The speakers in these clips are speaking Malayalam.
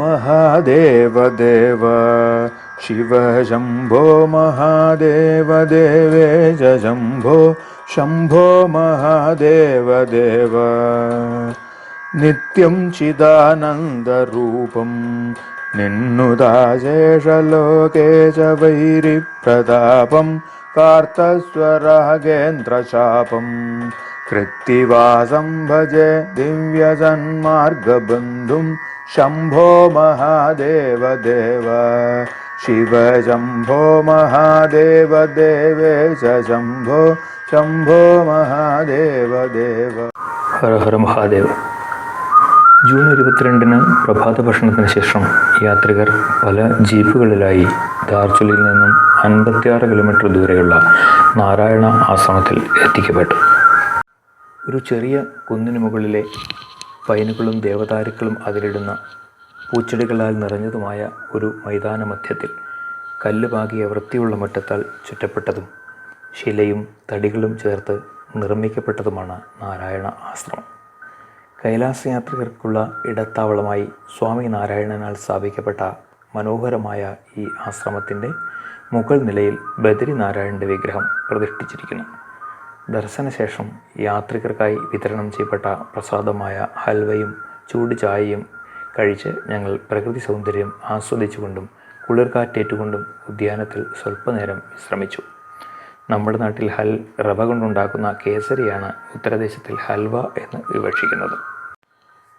महादेवदेव। शिव शम्भो महादेवदेवे। ज शम्भो शम्भो महादेवदेव। नित्यं चिदानन्दरूपं। निन्नुदाशेषलोके च वैरिप्रतापम्। कार्तस्वरः कृत्तिवासं भजे दिव्यजन्मार्गबन्धुं शम्भो महादेव देव शिव शम्भो महादेव देवेश शम्भो शम्भो महादेव देव हर हर महादेव। ജൂൺ ഇരുപത്തിരണ്ടിന് പ്രഭാത ഭക്ഷണത്തിന് ശേഷം യാത്രികർ പല ജീപ്പുകളിലായി ദാർജുലിൽ നിന്നും അൻപത്തിയാറ് കിലോമീറ്റർ ദൂരെയുള്ള നാരായണ ആശ്രമത്തിൽ എത്തിക്കപ്പെട്ടു. ഒരു ചെറിയ കുന്നിന് മുകളിലെ പൈനുകളും ദേവതാരുക്കളും അതിലിടുന്ന പൂച്ചെടികളാൽ നിറഞ്ഞതുമായ ഒരു മൈതാന മധ്യത്തിൽ കല്ല് പാകിയ വൃത്തിയുള്ള മുറ്റത്താൽ ചുറ്റപ്പെട്ടതും ശിലയും തടികളും ചേർത്ത് നിർമ്മിക്കപ്പെട്ടതുമാണ് നാരായണ ആശ്രമം. കൈലാസ യാത്രികർക്കുള്ള ഇടത്താവളമായി സ്വാമി നാരായണനാൽ സ്ഥാപിക്കപ്പെട്ട മനോഹരമായ ഈ ആശ്രമത്തിന്റെ മുകൾ നിലയിൽ ബദരി നാരായണന്റെ വിഗ്രഹം പ്രതിഷ്ഠിച്ചിരിക്കുന്നു. ദർശനശേഷം യാത്രികർക്കായി വിതരണം ചെയ്യപ്പെട്ട പ്രസാദമായ ഹൽവയും ചൂട് ചായയും കഴിച്ച് ഞങ്ങൾ പ്രകൃതി സൗന്ദര്യം ആസ്വദിച്ചുകൊണ്ടും കുളിർക്കാറ്റേറ്റുകൊണ്ടും ഉദ്യാനത്തിൽ സ്വല്പനേരം വിശ്രമിച്ചു. നമ്മുടെ നാട്ടിൽ ഹൽ റവ കൊണ്ടുണ്ടാക്കുന്ന കേസരിയാണ് ഉത്തരദേശത്തിൽ ഹൽവ എന്ന് വിവക്ഷിക്കുന്നത്.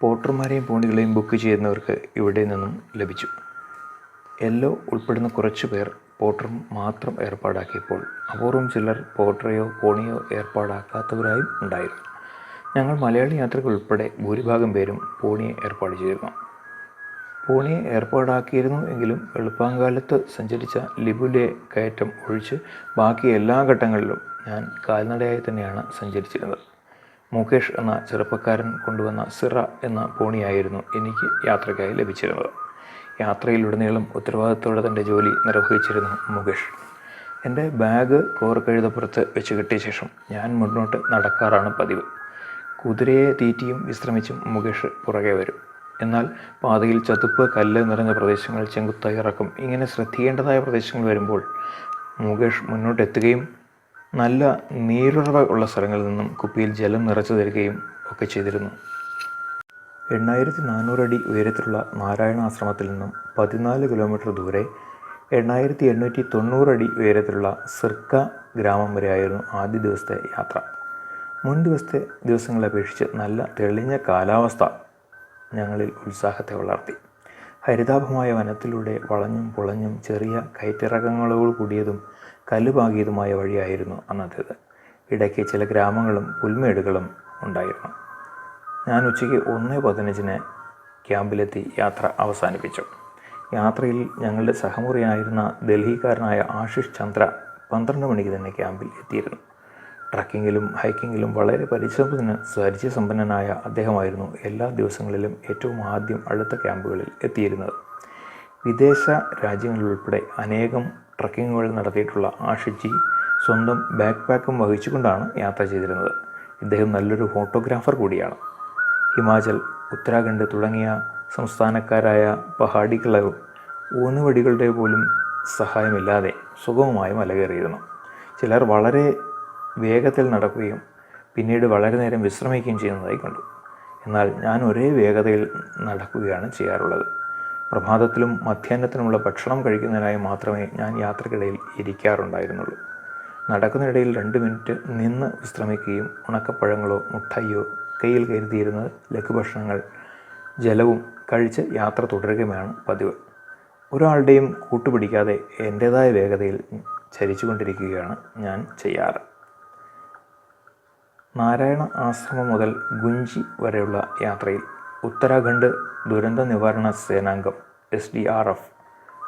പോട്ടർമാരെയും പോണികളെയും ബുക്ക് ചെയ്യുന്നവർക്ക് ഇവിടെ നിന്നും ലഭിച്ചു. യെല്ലോ ഉൾപ്പെടുന്ന കുറച്ചു പേർ പോട്ടർ മാത്രം ഏർപ്പാടാക്കിയപ്പോൾ അപൂർവം ചിലർ പോട്ടറയോ പോണിയോ ഏർപ്പാടാക്കാത്തവരായും ഉണ്ടായിരുന്നു. ഞങ്ങൾ മലയാളി യാത്രകൾ ഉൾപ്പെടെ ഭൂരിഭാഗം പേരും പോണിയെ ഏർപ്പാട് ചെയ്തിരുന്നു പൂണിയെ ഏർപ്പാടാക്കിയിരുന്നു എങ്കിലും വെളുപ്പാങ്കാലത്ത് സഞ്ചരിച്ച ലിബുലെ കയറ്റം ഒഴിച്ച് ബാക്കി എല്ലാ ഘട്ടങ്ങളിലും ഞാൻ കാൽനടയായി തന്നെയാണ് സഞ്ചരിച്ചിരുന്നത്. മുകേഷ് എന്ന ചെറുപ്പക്കാരൻ കൊണ്ടുവന്ന സിറ എന്ന പോണിയായിരുന്നു എനിക്ക് യാത്രയ്ക്കായി ലഭിച്ചിരുന്നത്. യാത്രയിലുടനീളം ഉത്തരവാദിത്തോടെ തന്റെ ജോലി നിർവഹിച്ചിരുന്നു മുകേഷ്. എന്റെ ബാഗ് കോർക്കെഴുതപ്പുറത്ത് വെച്ച് കിട്ടിയ ശേഷം ഞാൻ മുന്നോട്ട് നടക്കാറാണ് പതിവ്. കുതിരയെ തീറ്റിയും വിശ്രമിച്ചും മുകേഷ് പുറകെ വരും. എന്നാൽ പാതയിൽ ചതുപ്പ് കല്ല് നിറഞ്ഞ പ്രദേശങ്ങൾ ചെങ്കുത്തായി ഇറക്കും. ഇങ്ങനെ ശ്രദ്ധിക്കേണ്ടതായ പ്രദേശങ്ങൾ വരുമ്പോൾ മുകേഷ് മുന്നോട്ടെത്തുകയും നല്ല നീരുറവ ഉള്ള സ്ഥലങ്ങളിൽ നിന്നും കുപ്പിയിൽ ജലം നിറച്ചു തരികയും ഒക്കെ ചെയ്തിരുന്നു. എണ്ണായിരത്തി നാനൂറ് അടി ഉയരത്തിലുള്ള നാരായണ ആശ്രമത്തിൽ നിന്നും പതിനാല് കിലോമീറ്റർ ദൂരെ എണ്ണായിരത്തി എണ്ണൂറ്റി തൊണ്ണൂറ് അടി ഉയരത്തിലുള്ള സിർക്ക ഗ്രാമം വരെയായിരുന്നു ആദ്യ ദിവസത്തെ യാത്ര. മുൻ ദിവസത്തെ ദിവസങ്ങളെ അപേക്ഷിച്ച് നല്ല തെളിഞ്ഞ കാലാവസ്ഥ. ഞങ്ങളിൽ ഉത്സാഹത്തെ വളർത്തി. ഹരിതാഭമായ വനത്തിലൂടെ വളഞ്ഞും പുളഞ്ഞും ചെറിയ കയറ്റിറക്കങ്ങളോട് കൂടിയതും കല്ലുപാകിയതുമായ വഴിയായിരുന്നു അന്നത്തേത്. ഇടയ്ക്ക് ചില ഗ്രാമങ്ങളും പുൽമേടുകളും ഉണ്ടായിരുന്നു. ഞാൻ ഉച്ചയ്ക്ക് ഒന്ന് പതിനഞ്ചിന് ക്യാമ്പിലെത്തി യാത്ര അവസാനിപ്പിച്ചു. യാത്രയിൽ ഞങ്ങളുടെ സഹമുറിയായിരുന്ന ഡൽഹിക്കാരനായ ആഷിഷ് ചന്ദ്ര പന്ത്രണ്ട് മണിക്ക് തന്നെ ക്യാമ്പിൽ എത്തിയിരുന്നു. ട്രക്കിങ്ങിലും ഹൈക്കിങ്ങിലും വളരെ പരിശ്രമത്തിന് പരിചയസമ്പന്നനായ അദ്ദേഹമായിരുന്നു എല്ലാ ദിവസങ്ങളിലും ഏറ്റവും ആദ്യം അടുത്ത ക്യാമ്പുകളിൽ എത്തിയിരുന്നത്. വിദേശ രാജ്യങ്ങളിലുൾപ്പെടെ അനേകം ട്രക്കിങ്ങുകൾ നടത്തിയിട്ടുള്ള ആഷിജി സ്വന്തം ബാക്ക് പാക്കും വഹിച്ചുകൊണ്ടാണ് യാത്ര ചെയ്തിരുന്നത്. ഇദ്ദേഹം നല്ലൊരു ഫോട്ടോഗ്രാഫർ കൂടിയാണ്. ഹിമാചൽ ഉത്തരാഖണ്ഡ് തുടങ്ങിയ സംസ്ഥാനക്കാരായ പഹാഡികളെ ഊന്നുവടികളുടെ പോലും സഹായമില്ലാതെ സുഗമമായി മലകയറിയിരുന്നു. ചിലർ വളരെ വേഗത്തിൽ നടക്കുകയും പിന്നീട് വളരെ നേരം വിശ്രമിക്കുകയും ചെയ്യുന്നതായി കണ്ടു. എന്നാൽ ഞാൻ ഒരേ വേഗതയിൽ നടക്കുകയാണ് ചെയ്യാറുള്ളത്. പ്രഭാതത്തിലും മധ്യാഹ്നത്തിനുമുള്ള ഭക്ഷണം കഴിക്കുന്നതിനായി മാത്രമേ ഞാൻ യാത്രക്കിടയിൽ ഇരിക്കാറുണ്ടായിരുന്നുള്ളൂ. നടക്കുന്നതിനിടയിൽ രണ്ട് മിനിറ്റ് നിന്ന് വിശ്രമിക്കുകയും ഉണക്കപ്പഴങ്ങളോ മുട്ടായിയോ കയ്യിൽ കരുതിയിരുന്ന ലഘുഭക്ഷണങ്ങൾ ജലവും കഴിച്ച് യാത്ര തുടരുകയുമാണ് പതിവ്. ഒരാളുടെയും കൂട്ടുപിടിക്കാതെ എന്റേതായ വേഗതയിൽ ചരിച്ചുകൊണ്ടിരിക്കുകയാണ് ഞാൻ ചെയ്യാറ്. നാരായണ ആശ്രമം മുതൽ ഗുഞ്ചി വരെയുള്ള യാത്രയിൽ ഉത്തരാഖണ്ഡ് ദുരന്ത നിവാരണ സേനാംഗം എസ് ഡി ആർ എഫ്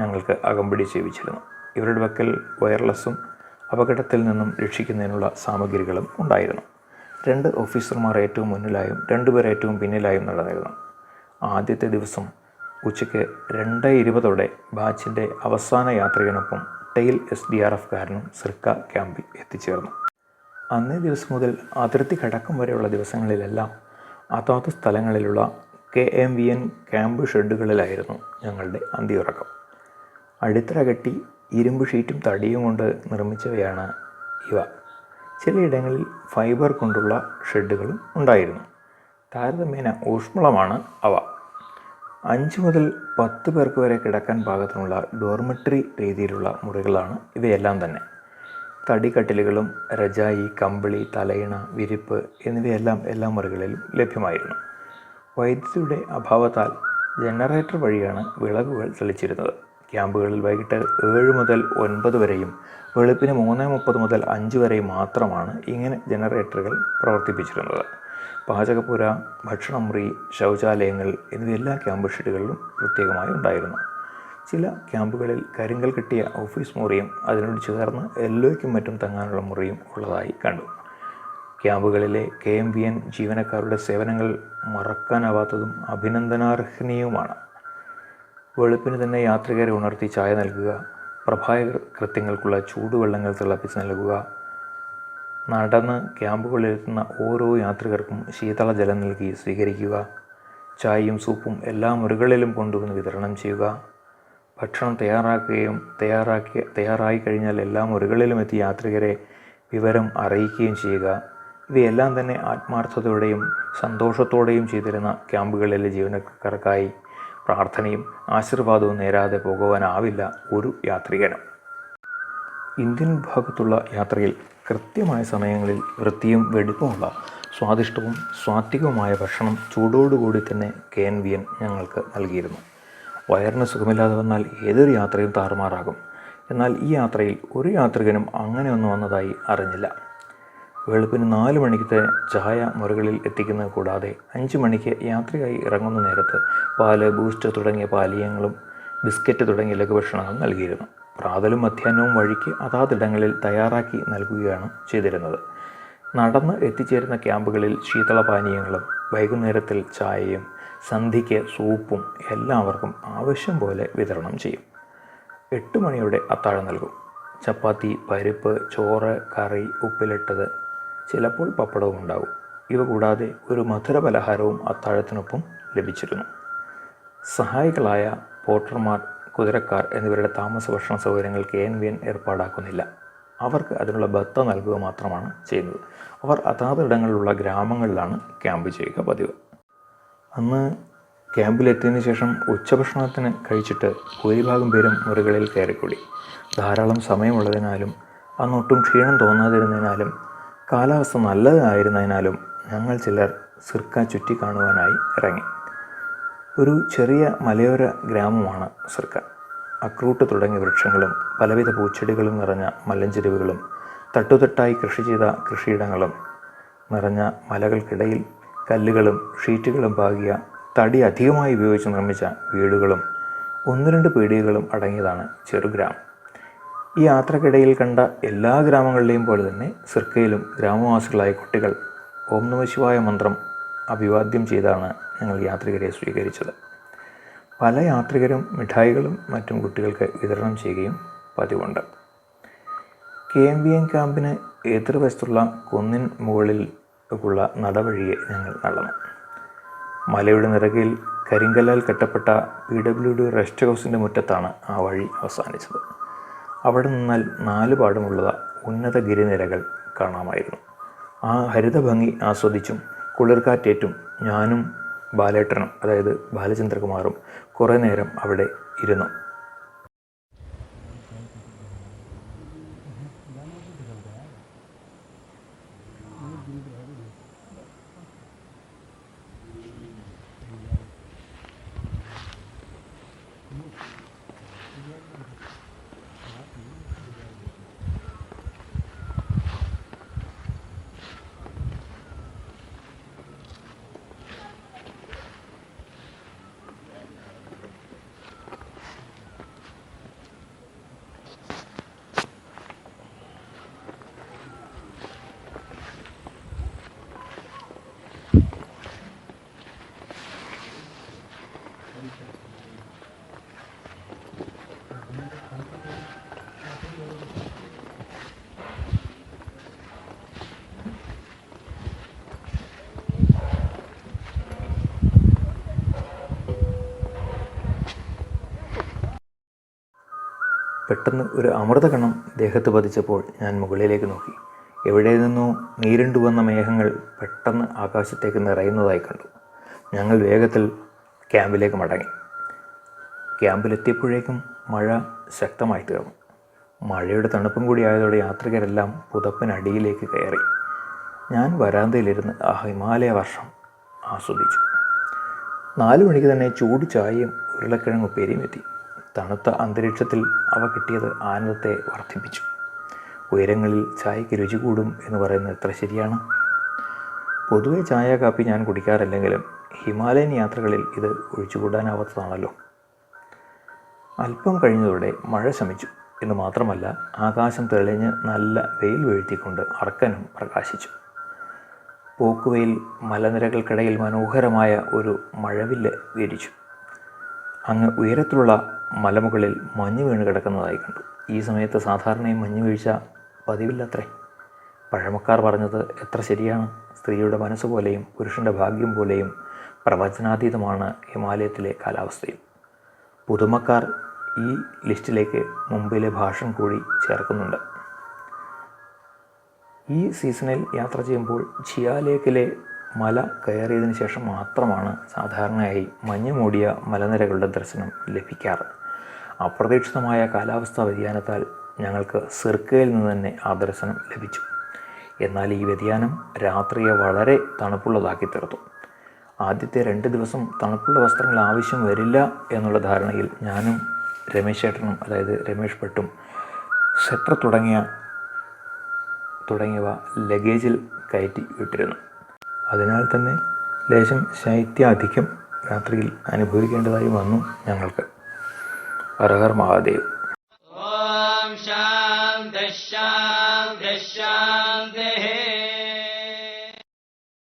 ഞങ്ങൾക്ക് അകമ്പടി സേവിച്ചിരുന്നു. ഇവരുടെ പക്കൽ വയർലെസ്സും അപകടത്തിൽ നിന്നും രക്ഷിക്കുന്നതിനുള്ള സാമഗ്രികളും ഉണ്ടായിരുന്നു. രണ്ട് ഓഫീസർമാർ ഏറ്റവും മുന്നിലായും രണ്ടുപേർ ഏറ്റവും പിന്നിലായും നടന്നിരുന്നു. ആദ്യത്തെ ദിവസം ഉച്ചയ്ക്ക് രണ്ട് ഇരുപതോടെ ബാച്ചിന്റെ അവസാന യാത്രികനൊപ്പം ടെയിൽ എസ് ഡി ആർ എഫുകാരനും സിർക്ക ക്യാമ്പിൽ എത്തിച്ചേർന്നു. അന്നേ ദിവസം മുതൽ അതിർത്തി കടക്കം വരെയുള്ള ദിവസങ്ങളിലെല്ലാം അതാത് സ്ഥലങ്ങളിലുള്ള K M V N camp ഷെഡുകളിലായിരുന്നു ഞങ്ങളുടെ അന്തിയുറക്കം. അടിത്തറ കെട്ടി ഇരുമ്പ് ഷീറ്റും തടിയും കൊണ്ട് നിർമ്മിച്ചവയാണ് ഇവ. ചിലയിടങ്ങളിൽ ഫൈബർ കൊണ്ടുള്ള ഷെഡുകളും ഉണ്ടായിരുന്നു. താരതമ്യേന ഊഷ്മളമാണ് അവ. അഞ്ച് മുതൽ പത്ത് പേർക്ക് വരെ കിടക്കാൻ പാകത്തിനുള്ള ഡോർമെട്രി രീതിയിലുള്ള മുറികളാണ് ഇവയെല്ലാം തന്നെ. തടിക്കട്ടിലുകളും രജായി കമ്പിളി തലയിണ വിരിപ്പ് എന്നിവയെല്ലാം എല്ലാ മുറികളിലും ലഭ്യമായിരുന്നു. വൈദ്യുതിയുടെ അഭാവത്താൽ ജനറേറ്റർ വഴിയാണ് വിളക്കുകൾ തെളിച്ചിരുന്നത്. ക്യാമ്പുകളിൽ വൈകിട്ട് ഏഴ് മുതൽ ഒൻപത് വരെയും വെളുപ്പിന് മൂന്ന് മുപ്പത് മുതൽ അഞ്ച് വരെയും മാത്രമാണ് ഇങ്ങനെ ജനറേറ്ററുകൾ പ്രവർത്തിപ്പിച്ചിരുന്നത്. പാചകപ്പുര ഭക്ഷണമുറി ശൗചാലയങ്ങൾ എന്നിവയെല്ലാ ക്യാമ്പ് ഷെഡുകളിലും പ്രത്യേകമായി ഉണ്ടായിരുന്നു. ചില ക്യാമ്പുകളിൽ കരിങ്കൽ കെട്ടിയ ഓഫീസ് മുറിയും അതിനോട് ചേർന്ന് എല്ലോയ്ക്കും മറ്റും തങ്ങാനുള്ള മുറിയും ഉള്ളതായി കണ്ടു. ക്യാമ്പുകളിലെ കെ എം ബി എൻ ജീവനക്കാരുടെ സേവനങ്ങൾ മറക്കാനാവാത്തതും അഭിനന്ദനാർഹനീയവുമാണ്. വെളുപ്പിന് തന്നെ യാത്രികരെ ഉണർത്തി ചായ നൽകുക പ്രഭായ കൃത്യങ്ങൾക്കുള്ള ചൂടുവെള്ളങ്ങൾ തിളപ്പിച്ച് നൽകുക നടന്ന് ക്യാമ്പുകളിലെത്തുന്ന ഓരോ യാത്രികർക്കും ശീതള ജലം നൽകി സ്വീകരിക്കുക ചായയും സൂപ്പും എല്ലാ മുറികളിലും കൊണ്ടുവന്ന് വിതരണം ചെയ്യുക ഭക്ഷണം തയ്യാറാക്കുകയും തയ്യാറാക്കി തയ്യാറായി കഴിഞ്ഞാൽ എല്ലാ മുറികളിലും എത്തി യാത്രികരെ വിവരം അറിയിക്കുകയും ചെയ്യുക. ഇവയെല്ലാം തന്നെ ആത്മാർത്ഥതയോടെയും സന്തോഷത്തോടെയും ചെയ്തിരുന്ന ക്യാമ്പുകളിലെ ജീവനക്കാർക്കായി പ്രാർത്ഥനയും ആശീർവാദവും നേരാതെ പോകുവാനാവില്ല ഒരു യാത്രികനും. ഇന്ത്യൻ ഭാഗത്തുള്ള യാത്രയിൽ കൃത്യമായ സമയങ്ങളിൽ വൃത്തിയും വെടിപ്പുമുള്ള സ്വാദിഷ്ടവും സ്വാത്വികവുമായ ഭക്ഷണം ചൂടോടുകൂടി തന്നെ കെ എൻ വി എൻ ഞങ്ങൾക്ക് നൽകിയിരുന്നു. വയറിന് സുഖമില്ലാതെ വന്നാൽ ഏതൊരു യാത്രയും താറുമാറാകും. എന്നാൽ ഈ യാത്രയിൽ ഒരു യാത്രികനും അങ്ങനെ ഒന്നും വന്നതായി അറിഞ്ഞില്ല. വെളുപ്പിന് നാല് മണിക്കത്തെ ചായ മുറികളിൽ എത്തിക്കുന്നത് കൂടാതെ അഞ്ച് മണിക്ക് യാത്രയായി ഇറങ്ങുന്ന നേരത്ത് പാൽ ബൂസ്റ്റ് തുടങ്ങിയ പാലീയങ്ങളും ബിസ്ക്കറ്റ് തുടങ്ങിയ ലഘുഭക്ഷണങ്ങളും നൽകിയിരുന്നു. പ്രാതലും മധ്യാഹ്നവും വഴിക്ക് അതാതിടങ്ങളിൽ തയ്യാറാക്കി നൽകുകയാണ് ചെയ്തിരുന്നത്. നടന്ന് എത്തിച്ചേരുന്ന ക്യാമ്പുകളിൽ ശീതളപാനീയങ്ങളും വൈകുന്നേരത്തിൽ ചായയും സന്ധിക്ക് സൂപ്പും എല്ലാവർക്കും ആവശ്യം പോലെ വിതരണം ചെയ്യും. എട്ട് മണിയോടെ അത്താഴം നൽകും. ചപ്പാത്തി പരിപ്പ് ചോറ് കറി ഉപ്പിലിട്ടത് ചിലപ്പോൾ പപ്പടവും ഉണ്ടാകും ഇവ കൂടാതെ ഒരു മധുര പലഹാരവും അത്താഴത്തിനൊപ്പം ലഭിച്ചിരുന്നു. സഹായികളായ പോർട്ടർമാർ കുതിരക്കാർ എന്നിവരുടെ താമസ ഭക്ഷണ സൗകര്യങ്ങൾ കെ എൻ വി എൻ ഏർപ്പാടാക്കുന്നില്ല. അവർക്ക് അതിനുള്ള ബത്ത നൽകുക മാത്രമാണ് ചെയ്യുന്നത്. അവർ അതാതിടങ്ങളിലുള്ള ഗ്രാമങ്ങളിലാണ് ക്യാമ്പ് ചെയ്യുക പതിവ്. അന്ന് ക്യാമ്പിലെത്തിയതിനു ശേഷം ഉച്ചഭക്ഷണത്തിന് കഴിച്ചിട്ട് ഭൂരിഭാഗം പേരും മുറികളിൽ കയറിക്കൂടി. ധാരാളം സമയമുള്ളതിനാലും അന്നൊട്ടും ക്ഷീണം തോന്നാതിരുന്നതിനാലും കാലാവസ്ഥ നല്ലതായിരുന്നതിനാലും ഞങ്ങൾ ചിലർ സിർക്ക ചുറ്റി കാണുവാനായി ഇറങ്ങി. ഒരു ചെറിയ മലയോര ഗ്രാമമാണ് സിർക്ക. അക്രൂട്ട് തുടങ്ങിയ വൃക്ഷങ്ങളും പലവിധ പൂച്ചെടികളും നിറഞ്ഞ മലഞ്ചെരുവുകളും തട്ടുതട്ടായി കൃഷി ചെയ്ത കൃഷിയിടങ്ങളും നിറഞ്ഞ മലകൾക്കിടയിൽ കല്ലുകളും ഷീറ്റുകളും പാകിയ തടി അധികമായി ഉപയോഗിച്ച് നിർമ്മിച്ച വീടുകളും ഒന്ന് രണ്ട് പീടികകളും അടങ്ങിയതാണ് ചെറുഗ്രാമം ഈ യാത്രക്കിടയിൽ കണ്ട എല്ലാ ഗ്രാമങ്ങളിലെയും പോലെ തന്നെ സിർക്കയിലും ഗ്രാമവാസികളായ കുട്ടികൾ ഓം നമശിവായ മന്ത്രം അഭിവാദ്യം ചെയ്താണ് ഞങ്ങൾ യാത്രികരെ സ്വീകരിച്ചത്. പല യാത്രികരും മിഠായികളും മറ്റും കുട്ടികൾക്ക് വിതരണം ചെയ്യുകയും പതിവുണ്ട്. കെ എം ബി എൻ ക്യാമ്പിന് എതിർവശത്തുള്ള കുന്നിൻ മുകളിൽ ഉള്ള നടവഴിയെ ഞങ്ങൾ നടന്നു. മലയുടെ നിറകിൽ കരിങ്കല്ലാൽ കെട്ടപ്പെട്ട പി ഡബ്ല്യു ഡി റെസ്റ്റ് ഹൗസിന്റെ മുറ്റത്താണ് ആ വഴി അവസാനിച്ചത്. അവിടെ നിന്നാൽ നാല് പാടുമുള്ള ഉന്നത ഗിരിനിരകൾ കാണാമായിരുന്നു. ആ ഹരിതഭംഗി ആസ്വദിച്ചും കുളിർക്കാറ്റേറ്റും ഞാനും ബാലേട്ടനും അതായത് ബാലചന്ദ്രകുമാറും കുറേ നേരം അവിടെ ഇരുന്നു. പെട്ടെന്ന് ഒരു അമൃതകണം ദേഹത്ത് പതിച്ചപ്പോൾ ഞാൻ മുകളിലേക്ക് നോക്കി. എവിടെ നിന്നോ നീരുണ്ടു വന്ന മേഘങ്ങൾ പെട്ടെന്ന് ആകാശത്തേക്ക് നിറയുന്നതായി കണ്ടു. ഞങ്ങൾ വേഗത്തിൽ ക്യാമ്പിലേക്ക് മടങ്ങി. ക്യാമ്പിലെത്തിയപ്പോഴേക്കും മഴ ശക്തമായി തീർന്നു. മഴയുടെ തണുപ്പും കൂടി ആയതോടെ യാത്രികരെല്ലാം പുതപ്പിനടിയിലേക്ക് കയറി. ഞാൻ വരാന്തയിലിരുന്ന് ആ ഹിമാലയ വർഷം ആസ്വദിച്ചു. നാലു മണിക്ക് തന്നെ ചൂട് ചായയും ഉരുളക്കിഴങ്ങ് ഉപ്പേരിയും എത്തി. തണുത്ത അന്തരീക്ഷത്തിൽ അവ കിട്ടിയത് ആനന്ദത്തെ വർദ്ധിപ്പിച്ചു. ഉയരങ്ങളിൽ ചായയ്ക്ക് രുചി കൂടും എന്ന് പറയുന്നത് എത്ര ശരിയാണ്? പൊതുവെ ചായ കാപ്പി ഞാൻ കുടിക്കാറില്ലെങ്കിലും ഹിമാലയൻ യാത്രകളിൽ ഇത് ഒഴിച്ചുകൂടാനാവാത്തതാണല്ലോ. അല്പം കഴിഞ്ഞതോടെ മഴ ശമിച്ചു എന്ന് മാത്രമല്ല ആകാശം തെളിഞ്ഞ് നല്ല വെയിൽ വീഴ്ത്തിക്കൊണ്ട് അർക്കനും പ്രകാശിച്ചു. പോക്കുവയിൽ മലനിരകൾക്കിടയിൽ മനോഹരമായ ഒരു മഴവില്ല് വിരിച്ചു അങ്ങ് ഉയരത്തിലുള്ള മലമുകളിൽ മഞ്ഞ് വീണ് കിടക്കുന്നതായി കണ്ടു. ഈ സമയത്ത് സാധാരണയും മഞ്ഞ് വീഴ്ച പതിവില്ലത്രേ. പഴമക്കാർ പറഞ്ഞത് എത്ര ശരിയാണ്. സ്ത്രീയുടെ മനസ്സ് പോലെയും പുരുഷന്റെ ഭാഗ്യം പോലെയും പ്രവചനാതീതമാണ് ഹിമാലയത്തിലെ കാലാവസ്ഥയും പുതുമക്കാർ ഈ ലിസ്റ്റിലേക്ക് മുംബൈയിലെ ഭാഷൻ കൂടി ചേർക്കുന്നുണ്ട്. ഈ സീസണിൽ യാത്ര ചെയ്യുമ്പോൾ ജിയാലേക്കിലെ മല കയറിയതിന് ശേഷം മാത്രമാണ് സാധാരണയായി മഞ്ഞ് മൂടിയ മലനിരകളുടെ ദർശനം ലഭിക്കാറ്. അപ്രതീക്ഷിതമായ കാലാവസ്ഥാ വ്യതിയാനത്താൽ ഞങ്ങൾക്ക് സിർക്കയിൽ നിന്ന് തന്നെ ആ ദർശനം ലഭിച്ചു. എന്നാൽ ഈ വ്യതിയാനം രാത്രിയെ വളരെ തണുപ്പുള്ളതാക്കി തീർത്തു. ആദ്യത്തെ രണ്ട് ദിവസം തണുപ്പുള്ള വസ്ത്രങ്ങൾ ആവശ്യം വരില്ല എന്നുള്ള ധാരണയിൽ ഞാനും രമേശ് ചേട്ടനും അതായത് രമേഷ് ഭട്ടും സ്വെറ്റർ തുടങ്ങിയ തുടങ്ങിയവ ലഗേജിൽ കയറ്റി വിട്ടിരുന്നു അതിനാൽ തന്നെ ലേശം ശൈത്യാധിക്യം രാത്രിയിൽ അനുഭവിക്കേണ്ടതായി വന്നു ഞങ്ങൾക്ക്. ഹരഹർ മഹാദേവ്. ഓം ശാന്തി ശാന്തി ശാന്തി